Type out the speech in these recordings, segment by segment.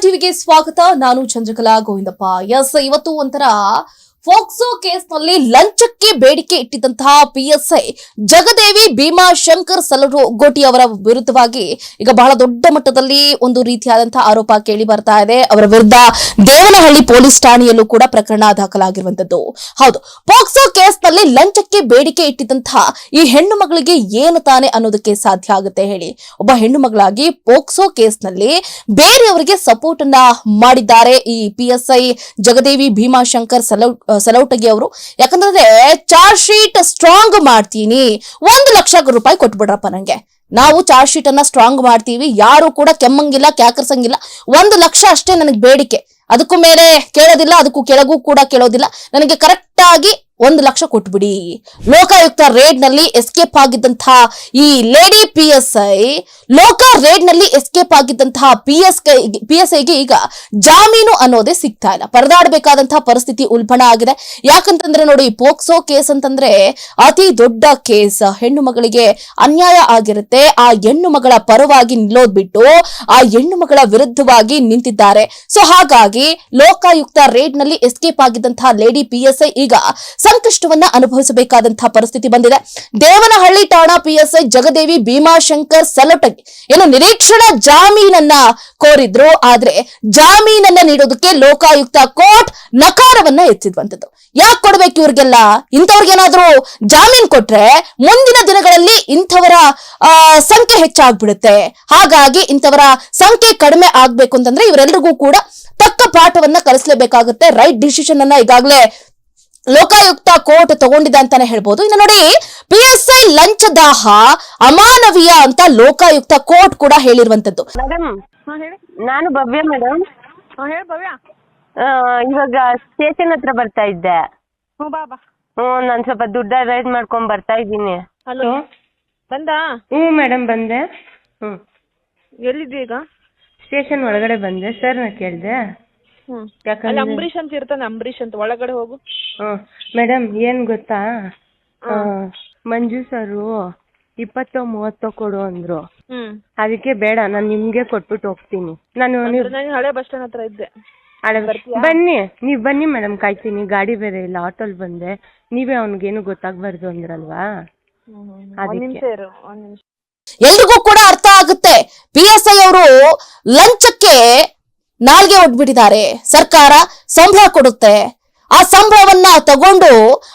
ಟಿವಿಗೆ ಸ್ವಾಗತ. ನಾನು ಚಂದ್ರಕಲಾ ಗೋವಿಂದಪ್ಪ. ಎಸ್ ಇವತ್ತು ಒಂಥರ ಫೋಕ್ಸೋ ಕೇಸ್ನಲ್ಲಿ ಲಂಚಕ್ಕೆ ಬೇಡಿಕೆ ಇಟ್ಟಿದ್ದಂತಹ ಪಿಎಸ್ಐ ಜಗದೇವಿ ಭೀಮಾಶಂಕರ್ ಗೋಟಿ ಅವರ ವಿರುದ್ಧವಾಗಿ ಈಗ ಬಹಳ ದೊಡ್ಡ ಮಟ್ಟದಲ್ಲಿ ಒಂದು ರೀತಿಯಾದಂತಹ ಆರೋಪ ಕೇಳಿ ಬರ್ತಾ ಇದೆ. ಅವರ ವಿರುದ್ಧ ದೇವನಹಳ್ಳಿ ಪೊಲೀಸ್ ಠಾಣೆಯಲ್ಲೂ ಕೂಡ ಪ್ರಕರಣ ದಾಖಲಾಗಿರುವಂತದ್ದು ಹೌದು ಪೋಕ್ಸೋ ಕೇಸ್ನಲ್ಲಿ ಲಂಚಕ್ಕೆ ಬೇಡಿಕೆ ಇಟ್ಟಿದ್ದಂತಹ ಈ ಹೆಣ್ಣು ಮಗಳಿಗೆ ಏನು ತಾನೆ ಅನ್ನೋದಕ್ಕೆ ಸಾಧ್ಯ ಆಗುತ್ತೆ ಹೇಳಿ. ಒಬ್ಬ ಹೆಣ್ಣು ಮಗಳಾಗಿ ಪೋಕ್ಸೋ ಕೇಸ್ನಲ್ಲಿ ಬೇರೆಯವರಿಗೆ ಸಪೋರ್ಟ್ ಅನ್ನ ಮಾಡಿದ್ದಾರೆ ಈ ಪಿಎಸ್ಐ ಜಗದೇವಿ ಭೀಮಾಶಂಕರ್ ಸಲೌ ಸಲೌಟಗಿ ಅವರು, ಯಾಕಂದ್ರೆ ಚಾರ್ಜ್ ಶೀಟ್ ಸ್ಟ್ರಾಂಗ್ ಮಾಡ್ತೀನಿ, ಒಂದು ಲಕ್ಷ ರೂಪಾಯಿ ಕೊಟ್ಬಿಡ್ರಪ್ಪ ನಂಗೆ. ನಾವು ಚಾರ್ಜ್ ಶೀಟ್ ಅನ್ನ ಸ್ಟ್ರಾಂಗ್ ಮಾಡ್ತೀವಿ, ಯಾರು ಕೂಡ ಕೆಮ್ಮಂಗಿಲ್ಲ, ಕ್ಯಾಕರ್ಸಂಗಿಲ್ಲ, ಒಂದು ಲಕ್ಷ ಅಷ್ಟೇ ನನಗೆ ಬೇಡಿಕೆ. ಅದಕ್ಕೂ ಮೇಲೆ ಕೇಳೋದಿಲ್ಲ, ಅದಕ್ಕೂ ಕೆಳಗೂ ಕೂಡ ಕೇಳೋದಿಲ್ಲ. ನನಗೆ ಕರೆಕ್ಟ್ ಆಗಿ ಒಂದು ಲಕ್ಷ ಕೊಟ್ಬಿಡಿ. ಲೋಕಾಯುಕ್ತ ರೇಡ್ನಲ್ಲಿ ಎಸ್ಕೇಪ್ ಆಗಿದ್ದಂತಹ ಈ ಲೇಡಿ ಪಿ ಎಸ್ ಐ ಲೋಕ ರೇಡ್ನಲ್ಲಿ ಎಸ್ಕೇಪ್ ಆಗಿದ್ದಂತಹ ಪಿ ಎಸ್ ಪಿ ಎಸ್ ಐಗೆ ಈಗ ಜಾಮೀನು ಅನ್ನೋದೇ ಸಿಗ್ತಾ ಇಲ್ಲ. ಪರದಾಡಬೇಕಾದಂತಹ ಪರಿಸ್ಥಿತಿ ಉಲ್ಬಣ ಆಗಿದೆ. ಯಾಕಂತಂದ್ರೆ ನೋಡಿ ಪೋಕ್ಸೋ ಕೇಸ್ ಅಂತಂದ್ರೆ ಅತಿ ದೊಡ್ಡ ಕೇಸ್. ಹೆಣ್ಣು ಮಗಳಿಗೆ ಅನ್ಯಾಯ ಆಗಿರುತ್ತೆ. ಆ ಹೆಣ್ಣು ಮಗಳ ಪರವಾಗಿ ನಿಲ್ಲೋದ್ಬಿಟ್ಟು ಆ ಹೆಣ್ಣು ಮಗಳ ವಿರುದ್ಧವಾಗಿ ನಿಂತಿದ್ದಾರೆ. ಸೊ ಹಾಗಾಗಿ ಲೋಕಾಯುಕ್ತ ರೇಡ್ನಲ್ಲಿ ಎಸ್ಕೇಪ್ ಆಗಿದ್ದಂತಹ ಲೇಡಿ ಪಿಎಸ್ಐ ಈಗ ಸಂಕಷ್ಟವನ್ನ ಅನುಭವಿಸಬೇಕಾದಂತಹ ಪರಿಸ್ಥಿತಿ ಬಂದಿದೆ. ದೇವನಹಳ್ಳಿ ಠಾಣಾ ಪಿಎಸ್ಐ ಜಗದೇವಿ ಭೀಮಾಶಂಕರ್ ಸಲಟಗಿ ಏನು ನಿರೀಕ್ಷಣಾ ಜಾಮೀನನ್ನ ಕೋರಿದ್ರು. ಆದ್ರೆ ಜಾಮೀನನ್ನ ನೀಡೋದಕ್ಕೆ ಲೋಕಾಯುಕ್ತ ಕೋರ್ಟ್ ನಕಾರವನ್ನ ಎತ್ತಿದ್ವಂತದ್ದು. ಯಾಕೆ ಕೊಡ್ಬೇಕು ಇವ್ರಿಗೆಲ್ಲ? ಇಂಥವ್ರಿಗೇನಾದ್ರೂ ಜಾಮೀನ್ ಕೊಟ್ರೆ ಮುಂದಿನ ದಿನಗಳಲ್ಲಿ ಇಂಥವರ ಸಂಖ್ಯೆ ಹೆಚ್ಚಾಗ್ಬಿಡುತ್ತೆ. ಹಾಗಾಗಿ ಇಂಥವರ ಸಂಖ್ಯೆ ಕಡಿಮೆ ಆಗ್ಬೇಕು ಅಂತಂದ್ರೆ ಇವರೆಲ್ಲರಿಗೂ ಕೂಡ ತಕ್ಕ ಪಾಠವನ್ನ ಕಲಿಸಲೇಬೇಕಾಗುತ್ತೆ. ರೈಟ್ ಡಿಸಿಷನ್ ಅನ್ನ ಈಗಾಗಲೇ ಲೋಕಾಯುಕ್ತ ಕೋರ್ಟ್ ತಗೊಂಡಿದೆ ಅಂತಾನೆ ಹೇಳ್ಬೋದು. ಇನ್ನು ನೋಡಿ ಪಿ ಎಸ್ ಐ ಲಂಚದಾಹ ಅಮಾನವೀಯ ಅಂತ ಲೋಕಾಯುಕ್ತ ಕೋರ್ಟ್ ಕೂಡ ಹೇಳಿರುವಂತದ್ದು. ಮೇಡಮ್ ಹಾಂ ಹೇಳಿ. ನಾನು ಭವ್ಯ ಮೇಡಮ್ ಹಾಂ ಹೇಳಿ ಭವ್ಯ. ಇವಾಗ ಸ್ಟೇಷನ್ ಹತ್ರ ಬರ್ತಾ ಇದ್ದೆ. ಹ್ಮ್ ಬಾ ಬಾ. ನಾನು ಸ್ವಲ್ಪ ದುಡ್ಡ ರೈಡ್ ಮಾಡ್ಕೊಂಡ್ ಬರ್ತಾ ಇದ್ದೀನಿ. ಹಲೋ ಬಂದ? ಹ್ಮ್ ಮೇಡಮ್ ಬಂದೆ. ಹ್ಮ್. ಎಲ್ಲಿದ್ದೀಗ ಈಗ? ಸ್ಟೇಷನ್ ಒಳಗಡೆ ಬಂದೆ. ಸರ್ ಕೇಳಿದೆ. ಕೇಳ್ದೆ ಅಲ್ಲಿ ಯಾಕಂದ್ರೆ ಅಂಬರೀಷ್ ಅಂತ ಇರ್ತಾನೆ ಅಂಬರೀಷ್ ಅಂತ. ಒಳಗಡೆ ಹೋಗು. ಮೇಡಮ್ ಏನ್ ಗೊತ್ತಾ? ಆ, ಮಂಜು ಸರು ಇಪ್ಪತ್ತೋ ಮೂವತ್ತೋ ಕೊಡು ಅಂದ್ರು. ಅದಕ್ಕೆ ಬೇಡ ನಾನು ನಿಮ್ಗೆ ಕೊಟ್ಬಿಟ್ಟು ಹೋಗ್ತೀನಿ. ನಾನು ನೀವು ನಾನು ಹಳೆ ಬಸ್ ಸ್ಟ್ಯಾಂಡ್ ಹತ್ರ ಇದ್ದೆ. ಬನ್ನಿ ನೀವ್ ಬನ್ನಿ ಮೇಡಮ್ ಕಾಯ್ತೀನಿ. ಗಾಡಿ ಬೇರೆ ಇಲ್ಲ ಆಟೋಲ್ ಬಂದೆ. ನೀವೇ ಅವ್ನಿಗೇನು ಗೊತ್ತಾಗ್ಬಾರ್ದು ಅಂದ್ರಲ್ವಾ? ಒಂದು ನಿಮಿಷ ಇರು ಒಂದು ನಿಮಿಷ. ಎಲ್ರಿಗೂ ಕೂಡ ಅರ್ಥ ಆಗುತ್ತೆ. ಪಿ ಎಸ್ ಐ ಅವರು ಲಂಚಕ್ಕೆ ನಾಲ್ಗೆ ಒಡ್ಬಿಟ್ಟಿದ್ದಾರೆ. ಸರ್ಕಾರ ಸಂಬಳ ಕೊಡುತ್ತೆ. ಆ ಸಂಬಳವನ್ನ ತಗೊಂಡು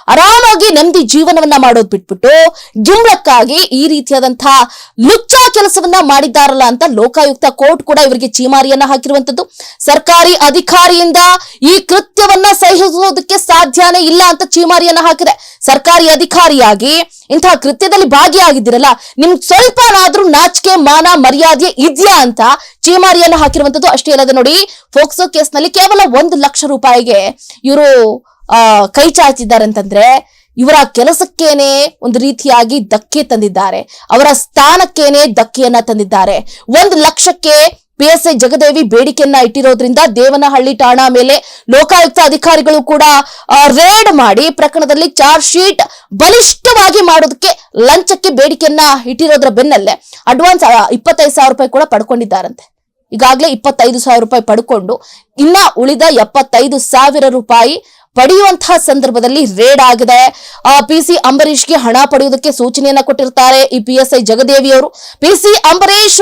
ಆರಾಮಾಗಿ ನೆಮ್ಮದಿ ಜೀವನವನ್ನ ಮಾಡೋದ್ ಬಿಟ್ಬಿಟ್ಟು ಜುಮ್ಲಕ್ಕಾಗಿ ಈ ರೀತಿಯಾದಂತಹ ಲುಚ್ಚ ಕೆಲಸವನ್ನ ಮಾಡಿದ್ದಾರಲ್ಲ ಅಂತ ಲೋಕಾಯುಕ್ತ ಕೋರ್ಟ್ ಕೂಡ ಇವರಿಗೆ ಚೀಮಾರಿಯನ್ನ ಹಾಕಿರುವಂತದ್ದು ಸರ್ಕಾರಿ ಅಧಿಕಾರಿಯಿಂದ ಈ ಕೃತ್ಯವನ್ನ ಸಹಿಸೋದಕ್ಕೆ ಸಾಧ್ಯನೇ ಇಲ್ಲ ಅಂತ ಚೀಮಾರಿಯನ್ನ ಹಾಕಿದೆ. ಸರ್ಕಾರಿ ಅಧಿಕಾರಿಯಾಗಿ ಇಂತಹ ಕೃತ್ಯದಲ್ಲಿ ಭಾಗಿಯಾಗಿದ್ದೀರಲ್ಲ, ನಿಮ್ಗೆ ಸ್ವಲ್ಪನಾದ್ರೂ ನಾಚಿಕೆ, ಮಾನ, ಮರ್ಯಾದೆ ಇದ್ಯಾ ಅಂತ ಚೀಮಾರಿಯನ್ನು ಹಾಕಿರುವಂತದ್ದು ಅಷ್ಟೇ ಅಲ್ಲದೆ ನೋಡಿ, ಫೋಕ್ಸೋ ಕೇಸ್ನಲ್ಲಿ ಕೇವಲ ಒಂದು ಲಕ್ಷ ರೂಪಾಯಿಗೆ ಇವರು ಕೈ ಚಾಚಿದ್ದಾರೆ ಅಂತಂದ್ರೆ ಇವರ ಕೆಲಸಕ್ಕೇನೆ ಒಂದು ರೀತಿಯಾಗಿ ಧಕ್ಕೆ ತಂದಿದ್ದಾರೆ. ಅವರ ಸ್ಥಾನಕ್ಕೇನೆ ಧಕ್ಕೆಯನ್ನ ತಂದಿದ್ದಾರೆ. ಒಂದು ಲಕ್ಷಕ್ಕೆ ಪಿ ಎಸ್ ಐ ಜಗದೇವಿ ಬೇಡಿಕೆಯನ್ನ ಇಟ್ಟಿರೋದ್ರಿಂದ ದೇವನಹಳ್ಳಿ ಠಾಣಾ ಮೇಲೆ ಲೋಕಾಯುಕ್ತ ಅಧಿಕಾರಿಗಳು ಕೂಡ ರೇಡ್ ಮಾಡಿ ಪ್ರಕರಣದಲ್ಲಿ ಚಾರ್ಜ್ ಶೀಟ್ ಬಲಿಷ್ಠವಾಗಿ ಮಾಡೋದಕ್ಕೆ ಲಂಚಕ್ಕೆ ಬೇಡಿಕೆಯನ್ನ ಇಟ್ಟಿರೋದ್ರ ಬೆನ್ನಲ್ಲೇ ಅಡ್ವಾನ್ಸ್ ಇಪ್ಪತ್ತೈದು ಸಾವಿರ ರೂಪಾಯಿ ಕೂಡ ಪಡ್ಕೊಂಡಿದ್ದಾರಂತೆ. ಈಗಾಗಲೇ ಇಪ್ಪತ್ತೈದು ಸಾವಿರ ರೂಪಾಯಿ ಪಡ್ಕೊಂಡು, ಇನ್ನ ಉಳಿದ ಎಪ್ಪತ್ತೈದು ಸಾವಿರ ರೂಪಾಯಿ ಪಡೆಯುವಂತಹ ಸಂದರ್ಭದಲ್ಲಿ ರೇಡ್ ಆಗಿದೆ. ಆ ಪಿ ಸಿ ಅಂಬರೀಷ್ಗೆ ಹಣ ಪಡೆಯುವುದಕ್ಕೆ ಸೂಚನೆಯನ್ನ ಕೊಟ್ಟಿರ್ತಾರೆ. ಈ ಪಿ ಎಸ್ ಐ ಜಗದೇವಿ ಅವರು. ಪಿ ಸಿ ಅಂಬರೀಶ್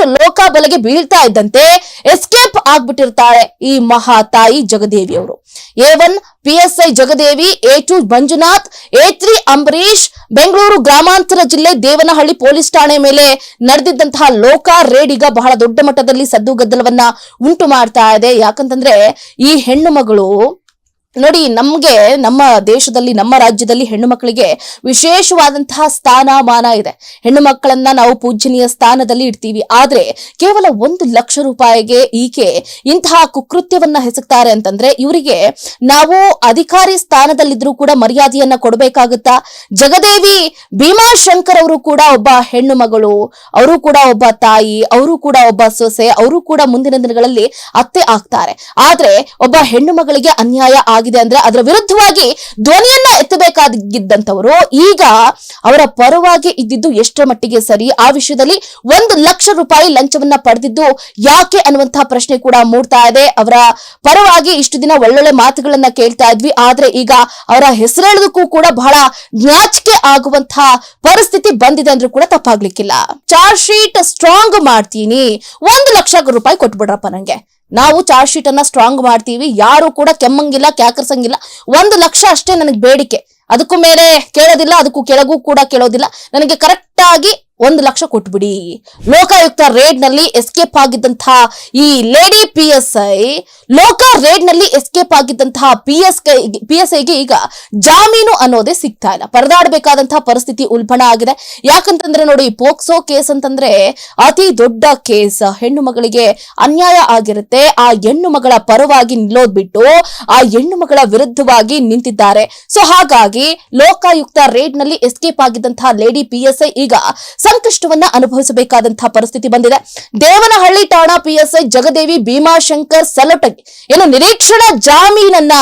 ಬೆಲೆಗೆ ಬೀಳ್ತಾ ಇದ್ದಂತೆ ಎಸ್ಕೇಪ್ ಆಗ್ಬಿಟ್ಟಿರ್ತಾರೆ ಈ ಮಹಾ ತಾಯಿ ಜಗದೇವಿ ಅವರು. A one P S I Jagadevi A two Manjunath A three Ambareesh, Bengaluru ಗ್ರಾಮಾಂತರ ಜಿಲ್ಲೆ ದೇವನಹಳ್ಳಿ ಪೊಲೀಸ್ ಠಾಣೆ ಮೇಲೆ ನಡೆದಿದ್ದಂತಹ ಲೋಕ ರೇಡ್ ಈಗ ಬಹಳ ದೊಡ್ಡ ಮಟ್ಟದಲ್ಲಿ ಸದ್ದು ಗದ್ದಲವನ್ನ ಉಂಟು ಮಾಡ್ತಾ ಇದೆ. ಯಾಕಂತಂದ್ರೆ ಈ ಹೆಣ್ಣು ಮಗಳು ನೋಡಿ, ನಮ್ಗೆ ನಮ್ಮ ದೇಶದಲ್ಲಿ, ನಮ್ಮ ರಾಜ್ಯದಲ್ಲಿ ಹೆಣ್ಣು ಮಕ್ಕಳಿಗೆ ವಿಶೇಷವಾದಂತಹ ಸ್ಥಾನಮಾನ ಇದೆ. ಹೆಣ್ಣು ಮಕ್ಕಳನ್ನ ನಾವು ಪೂಜನೀಯ ಸ್ಥಾನದಲ್ಲಿ ಇಡ್ತೀವಿ. ಆದ್ರೆ ಕೇವಲ ಒಂದು ಲಕ್ಷ ರೂಪಾಯಿಗೆ ಈಕೆ ಇಂತಹ ಕುಕೃತ್ಯವನ್ನ ಹೆಸಕ್ತಾರೆ ಅಂತಂದ್ರೆ ಇವರಿಗೆ ನಾವು ಅಧಿಕಾರಿ ಸ್ಥಾನದಲ್ಲಿದ್ರೂ ಕೂಡ ಮರ್ಯಾದೆಯನ್ನ ಕೊಡಬೇಕಾಗುತ್ತಾ? ಜಗದೇವಿ ಭೀಮಾಶಂಕರ್ ಅವರು ಕೂಡ ಒಬ್ಬ ಹೆಣ್ಣು ಮಗಳು, ಅವರು ಕೂಡ ಒಬ್ಬ ತಾಯಿ, ಅವರು ಕೂಡ ಒಬ್ಬ ಸೊಸೆ, ಅವರು ಕೂಡ ಮುಂದಿನ ದಿನಗಳಲ್ಲಿ ಅತ್ತೆ ಆಗ್ತಾರೆ. ಆದ್ರೆ ಒಬ್ಬ ಹೆಣ್ಣು ಮಗಳಿಗೆ ಅನ್ಯಾಯ ಆಗಿದೆ ಅಂದ್ರೆ ಅದರ ವಿರುದ್ಧವಾಗಿ ಧ್ವನಿಯನ್ನ ಎತ್ತಬೇಕಾಗಿದ್ದಂಥವರು ಈಗ ಅವರ ಪರವಾಗಿ ಇದ್ದಿದ್ದು ಎಷ್ಟರ ಮಟ್ಟಿಗೆ ಸರಿ, ಆ ವಿಷಯದಲ್ಲಿ ಒಂದು ಲಕ್ಷ ರೂಪಾಯಿ ಲಂಚವನ್ನ ಪಡೆದಿದ್ದು ಯಾಕೆ ಅನ್ನುವಂತಹ ಪ್ರಶ್ನೆ ಕೂಡ ಮೂಡ್ತಾ ಇದೆ. ಅವರ ಪರವಾಗಿ ಇಷ್ಟು ದಿನ ಒಳ್ಳೊಳ್ಳೆ ಮಾತುಗಳನ್ನ ಕೇಳ್ತಾ ಇದ್ವಿ. ಆದ್ರೆ ಈಗ ಅವರ ಹೆಸರೇಳದಕ್ಕೂ ಕೂಡ ಬಹಳ ನಾಚಿಕೆ ಆಗುವಂತಹ ಪರಿಸ್ಥಿತಿ ಬಂದಿದೆ ಅಂದ್ರೂ ಕೂಡ ತಪ್ಪಾಗ್ಲಿಕ್ಕಿಲ್ಲ. ಚಾರ್ಜ್ ಶೀಟ್ ಸ್ಟ್ರಾಂಗ್ ಮಾಡ್ತೀನಿ. ಒಂದು ಲಕ್ಷ ರೂಪಾಯಿ ಕೊಟ್ಬಿಡ್ರಪ್ಪ ನಂಗೆ. ನಾವು ಚಾರ್ಜ್ ಶೀಟ್ ಅನ್ನ ಸ್ಟ್ರಾಂಗ್ ಮಾಡ್ತೀವಿ. ಯಾರು ಕೂಡ ಕೆಮ್ಮಂಗಿಲ್ಲ, ಕ್ಯಾಕರ್ಸಂಗಿಲ್ಲ. ಒಂದು ಲಕ್ಷ ಅಷ್ಟೇ ನನಗೆ ಬೇಡಿಕೆ. ಅದಕ್ಕೂ ಮೇಲೆ ಕೇಳೋದಿಲ್ಲ, ಅದಕ್ಕೂ ಕೆಳಗೂ ಕೂಡ ಕೇಳೋದಿಲ್ಲ. ನನಗೆ ಕರೆಕ್ಟ್ ಆಗಿ ಒಂದು ಲಕ್ಷ ಕೊಟ್ಬಿಡಿ. ಲೋಕಾಯುಕ್ತ ರೇಡ್ನಲ್ಲಿ ಎಸ್ಕೇಪ್ ಆಗಿದ್ದಂತಹ ಈ ಲೇಡಿ ಪಿ ಎಸ್ ಐ, ಲೋಕ ರೇಡ್ನಲ್ಲಿ ಎಸ್ಕೇಪ್ ಆಗಿದ್ದಂತಹ ಪಿ ಎಸ್ ಪಿ ಎಸ್ ಐಗೆ ಈಗ ಜಾಮೀನು ಅನ್ನೋದೇ ಸಿಗ್ತಾ ಇಲ್ಲ. ಪರದಾಡಬೇಕಾದಂತಹ ಪರಿಸ್ಥಿತಿ ಉಲ್ಬಣ ಆಗಿದೆ. ಯಾಕಂತಂದ್ರೆ ನೋಡಿ, ಪೋಕ್ಸೋ ಕೇಸ್ ಅಂತಂದ್ರೆ ಅತಿ ದೊಡ್ಡ ಕೇಸ್. ಹೆಣ್ಣು ಮಗಳಿಗೆ ಅನ್ಯಾಯ ಆಗಿರುತ್ತೆ. ಆ ಹೆಣ್ಣು ಮಗಳ ಪರವಾಗಿ ನಿಲ್ಲೋದ್ಬಿಟ್ಟು ಆ ಹೆಣ್ಣು ಮಗಳ ವಿರುದ್ಧವಾಗಿ ನಿಂತಿದ್ದಾರೆ. ಸೊ ಹಾಗಾಗಿ ಲೋಕಾಯುಕ್ತ ರೇಡ್ನಲ್ಲಿ ಎಸ್ಕೇಪ್ ಆಗಿದ್ದಂತಹ ಲೇಡಿ ಪಿಎಸ್ಐ ಈಗ ಸಂಕಷ್ಟವನ್ನ ಅನುಭವಿಸಬೇಕಾದಂತಹ ಪರಿಸ್ಥಿತಿ ಬಂದಿದೆ. ದೇವನಹಳ್ಳಿ ಠಾಣಾ ಪಿಎಸ್ಐ ಜಗದೇವಿ ಭೀಮಾಶಂಕರ್ ಸಲಟ ಏನು ನಿರೀಕ್ಷಣಾ ಜಾಮೀನನ್ನ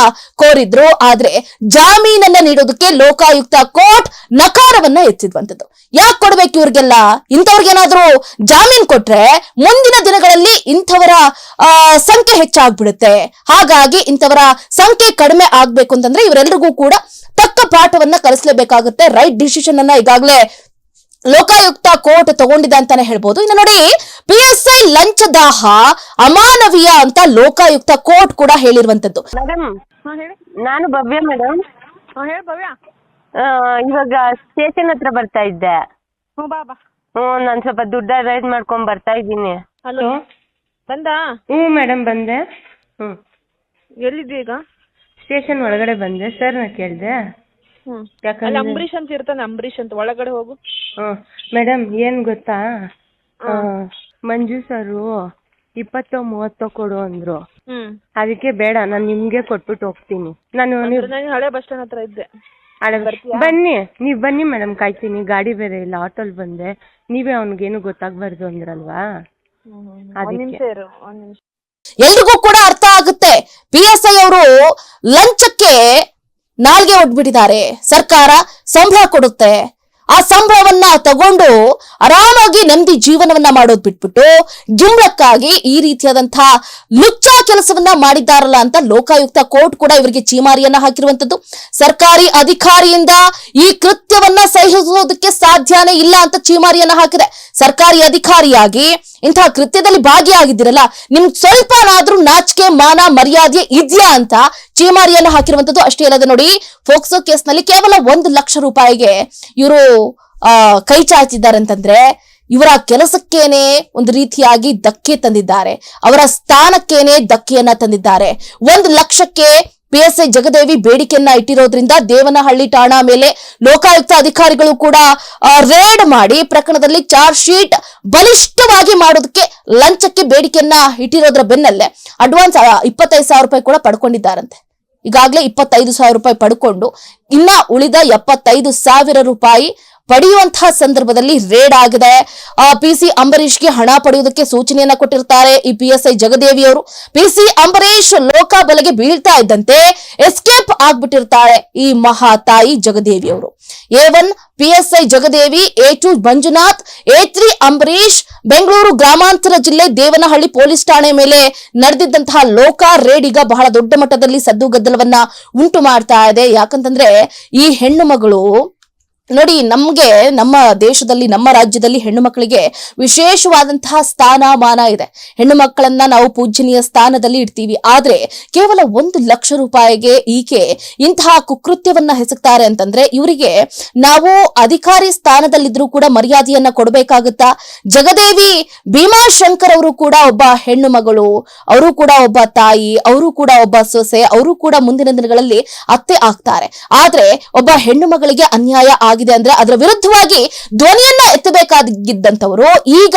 ಕೋರಿದ್ರು. ಆದ್ರೆ ಜಾಮೀನನ್ನ ನೀಡೋದಕ್ಕೆ ಲೋಕಾಯುಕ್ತ ಕೋರ್ಟ್ ನಕಾರವನ್ನ ಎತ್ತಿದ್ವಂತದ್ದು. ಯಾಕೆ ಕೊಡ್ಬೇಕು ಇವ್ರಿಗೆಲ್ಲ? ಇಂಥವ್ರಿಗೇನಾದ್ರೂ ಜಾಮೀನ್ ಕೊಟ್ರೆ ಮುಂದಿನ ದಿನಗಳಲ್ಲಿ ಇಂಥವರ ಸಂಖ್ಯೆ ಹೆಚ್ಚಾಗ್ಬಿಡುತ್ತೆ. ಹಾಗಾಗಿ ಇಂಥವರ ಸಂಖ್ಯೆ ಕಡಿಮೆ ಆಗ್ಬೇಕು ಅಂತಂದ್ರೆ ಇವರೆಲ್ಲರಿಗೂ ಕೂಡ ತಕ್ಕ ಪಾಠವನ್ನ ಕಲಿಸಲೇಬೇಕಾಗುತ್ತೆ. ರೈಟ್ ಡಿಸಿಷನ್ ಅನ್ನ ಈಗಾಗಲೇ ಲೋಕಾಯುಕ್ತ ಕೋರ್ಟ್ ತಗೊಂಡಿದೆ ಅಂತಾನೆ ಹೇಳ್ಬೋದು. ಇನ್ನು ನೋಡಿ ಪಿ ಎಸ್ ಐ ಲಂಚದಾಹ ಅಮಾನವೀಯ ಅಂತ ಲೋಕಾಯುಕ್ತ ಕೋರ್ಟ್ ಕೂಡ ಹೇಳಿರುವಂತದ್ದು. ಮೇಡಮ್ ಹಾಂ ಹೇಳಿ. ನಾನು ಭವ್ಯ ಮೇಡಮ್ ಹಾಂ ಹೇಳಿ ಭವ್ಯ. ಇವಾಗ ಸ್ಟೇಷನ್ ಹತ್ರ ಬರ್ತಾ ಇದ್ದೆ. ಹ್ಞೂ ಬಾ ಬಾ. ಹ್ಞೂ ನಾನು ಸ್ವಲ್ಪ ದುಡ್ಡ ರೈಡ್ ಮಾಡ್ಕೊಂಡ್ ಬರ್ತಾ ಇದ್ದೀನಿ. ಹಲೋ ಬಂದಾ? ಹ್ಞೂ ಮೇಡಮ್ ಬಂದೆ. ಹ್ಞೂ ಎಲ್ಲಿದ್ದೀಗ ಈಗ? ಸ್ಟೇಷನ್ ಒಳಗಡೆ ಬಂದೆ ಸರ್ ಕೇಳಿದೆ. ಕೇಳ್ದೆ ಅಲ್ಲಿ ಯಾಕಂದ್ರೆ ಅಂತ ಇರ್ತಾನೆ ಅಂಬರೀಶ್ ಅಂತ. ಒಳಗಡೆ ಹೋಗು. ಮೇಡಮ್ ಏನ್ ಗೊತ್ತಾ? ಆ, ಮಂಜು ಸರು ಇಪ್ಪತ್ತೋ ಮೂವತ್ತೋ ಕೊಡು ಅಂದ್ರು. ಅದಕ್ಕೆ ಬೇಡ ನಾನು ನಿಮ್ಗೆ ಕೊಟ್ಬಿಟ್ಟು ಹೋಗ್ತೀನಿ. ನಾನು ನೀವು ನಾನು ಹಳೆ ಬಸ್ ಸ್ಟ್ಯಾಂಡ್ ಹತ್ರ ಇದ್ದೆ. ಹಳೆ ಬನ್ನಿ ನೀವ್ ಬನ್ನಿ ಮೇಡಮ್ ಕಾಯ್ತೀನಿ. ಗಾಡಿ ಬೇರೆ ಇಲ್ಲ ಆಟೋಲ್ ಬಂದೆ. ನೀವೇ ಅವ್ನಿಗೇನು ಗೊತ್ತಾಗ್ಬಾರ್ದು ಅಂದ್ರಲ್ವಾ? ಒಂದು ಅದಕ್ಕೆ. ನಿಮಿಷ ಇರು ಒಂದು ನಿಮಿಷ. ಎಲ್ರಿಗೂ ಕೂಡ ಅರ್ಥ ಆಗುತ್ತೆ. ಪಿ ಎಸ್ ಐ ಅವರು ಲಂಚಕ್ಕೆ ನಾಲ್ಗೆ ಒಡ್ಬಿಟ್ಟಿದ್ದಾರೆ. ಸರ್ಕಾರ ಸಂಬಳ ಕೊಡುತ್ತೆ. ಆ ಸಂಬಳವನ್ನ ತಗೊಂಡು ಆರಾಮಾಗಿ ನೆಮ್ಮದಿ ಜೀವನವನ್ನ ಮಾಡೋದ್ ಬಿಟ್ಬಿಟ್ಟು ಜುಮ್ಲಕ್ಕಾಗಿ ಈ ರೀತಿಯಾದಂತಹ ಲುಚ್ಚ ಕೆಲಸವನ್ನ ಮಾಡಿದ್ದಾರಲ್ಲ ಅಂತ ಲೋಕಾಯುಕ್ತ ಕೋರ್ಟ್ ಕೂಡ ಇವರಿಗೆ ಚೀಮಾರಿಯನ್ನ ಹಾಕಿರುವಂತದ್ದು ಸರ್ಕಾರಿ ಅಧಿಕಾರಿಯಿಂದ ಈ ಕೃತ್ಯವನ್ನ ಸಹಿಸೋದಕ್ಕೆ ಸಾಧ್ಯನೇ ಇಲ್ಲ ಅಂತ ಚೀಮಾರಿಯನ್ನ ಹಾಕಿದೆ. ಸರ್ಕಾರಿ ಅಧಿಕಾರಿಯಾಗಿ ಇಂತಹ ಕೃತ್ಯದಲ್ಲಿ ಭಾಗಿಯಾಗಿದ್ದೀರಲ್ಲ ನಿಮ್ಗೆ ಸ್ವಲ್ಪನಾದ್ರೂ ನಾಚಿಕೆ, ಮಾನ, ಮರ್ಯಾದೆ ಇದೆಯಾ ಅಂತ ಚೀಮಾರಿಯನ್ನ ಹಾಕಿರುವಂತದ್ದು ಅಷ್ಟೇ ಅಲ್ಲದೆ ನೋಡಿ, ಫೋಕ್ಸೋ ಕೇಸ್ನಲ್ಲಿ ಕೇವಲ ಒಂದು ಲಕ್ಷ ರೂಪಾಯಿಗೆ ಇವರು ಕೈ ಚಾಚಿದ್ದಾರೆ ಅಂತಂದ್ರೆ ಇವರ ಕೆಲಸಕ್ಕೇನೆ ಒಂದು ರೀತಿಯಾಗಿ ಧಕ್ಕೆ ತಂದಿದ್ದಾರೆ. ಅವರ ಸ್ಥಾನಕ್ಕೇನೆ ಧಕ್ಕೆಯನ್ನ ತಂದಿದ್ದಾರೆ. ಒಂದು ಲಕ್ಷಕ್ಕೆ ಪಿ ಎಸ್ ಐ ಜಗದೇವಿ ಬೇಡಿಕೆಯನ್ನ ಇಟ್ಟಿರೋದ್ರಿಂದ ದೇವನಹಳ್ಳಿ ಠಾಣಾ ಮೇಲೆ ಲೋಕಾಯುಕ್ತ ಅಧಿಕಾರಿಗಳು ಕೂಡ ರೇಡ್ ಮಾಡಿ ಪ್ರಕರಣದಲ್ಲಿ ಚಾರ್ಜ್ ಶೀಟ್ ಬಲಿಷ್ಠವಾಗಿ ಮಾಡೋದಕ್ಕೆ ಲಂಚಕ್ಕೆ ಬೇಡಿಕೆಯನ್ನ ಇಟ್ಟಿರೋದ್ರ ಬೆನ್ನಲ್ಲೇ ಅಡ್ವಾನ್ಸ್ ಇಪ್ಪತ್ತೈದು ಸಾವಿರ ರೂಪಾಯಿ ಕೂಡ ಪಡ್ಕೊಂಡಿದ್ದಾರಂತೆ. ಈಗಾಗಲೇ ಇಪ್ಪತ್ತೈದು ಸಾವಿರ ರೂಪಾಯಿ ಪಡ್ಕೊಂಡು ಇನ್ನ ಉಳಿದ ಎಪ್ಪತ್ತೈದು ಸಾವಿರ ರೂಪಾಯಿ ಪಡೆಯುವಂತಹ ಸಂದರ್ಭದಲ್ಲಿ ರೇಡ್ ಆಗಿದೆ. ಪಿ ಸಿ ಅಂಬರೀಷ್ಗೆ ಹಣ ಪಡೆಯುವುದಕ್ಕೆ ಸೂಚನೆಯನ್ನ ಕೊಟ್ಟಿರ್ತಾರೆ. ಈ ಪಿ ಎಸ್ ಐ ಜಗದೇವಿ ಅವರು. ಪಿ ಸಿ ಅಂಬರೀಶ್ ಲೋಕ ಬಲೆಗೆ ಬೀಳ್ತಾ ಇದ್ದಂತೆ ಎಸ್ಕೇಪ್ ಆಗ್ಬಿಟ್ಟಿರ್ತಾರೆ ಈ ಮಹಾ ತಾಯಿ ಜಗದೇವಿ ಅವರು. A one P S I Jagadevi A two Manjunath A three Ambareesh, Bengaluru ಗ್ರಾಮಾಂತರ ಜಿಲ್ಲೆ ದೇವನಹಳ್ಳಿ ಪೊಲೀಸ್ ಠಾಣೆ ಮೇಲೆ ನಡೆದಿದ್ದಂತಹ ಲೋಕಾ ರೇಡ್ ಈಗ ಬಹಳ ದೊಡ್ಡ ಮಟ್ಟದಲ್ಲಿ ಸದ್ದು ಗದ್ದಲವನ್ನ ಉಂಟು ಮಾಡ್ತಾ ಇದೆ. ಯಾಕಂತಂದ್ರೆ ಈ ಹೆಣ್ಣು ಮಗಳು ನೋಡಿ, ನಮ್ಗೆ ನಮ್ಮ ದೇಶದಲ್ಲಿ, ನಮ್ಮ ರಾಜ್ಯದಲ್ಲಿ ಹೆಣ್ಣು ಮಕ್ಕಳಿಗೆ ವಿಶೇಷವಾದಂತಹ ಸ್ಥಾನಮಾನ ಇದೆ. ಹೆಣ್ಣು ಮಕ್ಕಳನ್ನ ನಾವು ಪೂಜನೀಯ ಸ್ಥಾನದಲ್ಲಿ ಇಡ್ತೀವಿ. ಆದ್ರೆ ಕೇವಲ ಒಂದು ಲಕ್ಷ ರೂಪಾಯಿಗೆ ಈಕೆ ಇಂತಹ ಕುಕೃತ್ಯವನ್ನ ಹೆಸಕ್ತಾರೆ ಅಂತಂದ್ರೆ, ಇವರಿಗೆ ನಾವು ಅಧಿಕಾರಿ ಸ್ಥಾನದಲ್ಲಿದ್ರೂ ಕೂಡ ಮರ್ಯಾದೆಯನ್ನ ಕೊಡಬೇಕಾಗುತ್ತಾ? ಜಗದೇವಿ ಭೀಮಾಶಂಕರ್ ಅವರು ಕೂಡ ಒಬ್ಬ ಹೆಣ್ಣು ಮಗಳು, ಅವರು ಕೂಡ ಒಬ್ಬ ತಾಯಿ, ಅವರು ಕೂಡ ಒಬ್ಬ ಸೊಸೆ, ಅವರು ಕೂಡ ಮುಂದಿನ ದಿನಗಳಲ್ಲಿ ಅತ್ತೆ ಆಗ್ತಾರೆ. ಆದ್ರೆ ಒಬ್ಬ ಹೆಣ್ಣು ಮಗಳಿಗೆ ಅನ್ಯಾಯ ಆಗಿದೆ ಅಂದ್ರೆ ಅದರ ವಿರುದ್ಧವಾಗಿ ಧ್ವನಿಯನ್ನ ಎತ್ತಬೇಕಾಗಿದ್ದಂತವರು ಈಗ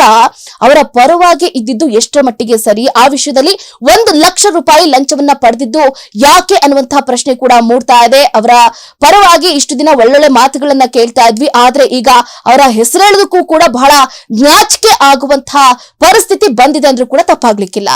ಅವರ ಪರವಾಗಿ ಇದ್ದಿದ್ದು ಎಷ್ಟರ ಮಟ್ಟಿಗೆ ಸರಿ, ಆ ವಿಷಯದಲ್ಲಿ ಒಂದು ಲಕ್ಷ ರೂಪಾಯಿ ಲಂಚವನ್ನ ಪಡೆದಿದ್ದು ಯಾಕೆ ಅನ್ನುವಂತಹ ಪ್ರಶ್ನೆ ಕೂಡ ಮೂಡ್ತಾ ಇದೆ. ಅವರ ಪರವಾಗಿ ಇಷ್ಟು ದಿನ ಒಳ್ಳೊಳ್ಳೆ ಮಾತುಗಳನ್ನ ಕೇಳ್ತಾ ಇದ್ವಿ. ಆದ್ರೆ ಈಗ ಅವರ ಹೆಸರೇಳೋದಕ್ಕೂ ಕೂಡ ಬಹಳ ನಾಚಿಕೆ ಆಗುವಂತಹ ಪರಿಸ್ಥಿತಿ ಬಂದಿದೆ ಅಂದ್ರೂ ಕೂಡ ತಪ್ಪಾಗ್ಲಿಕ್ಕಿಲ್ಲ.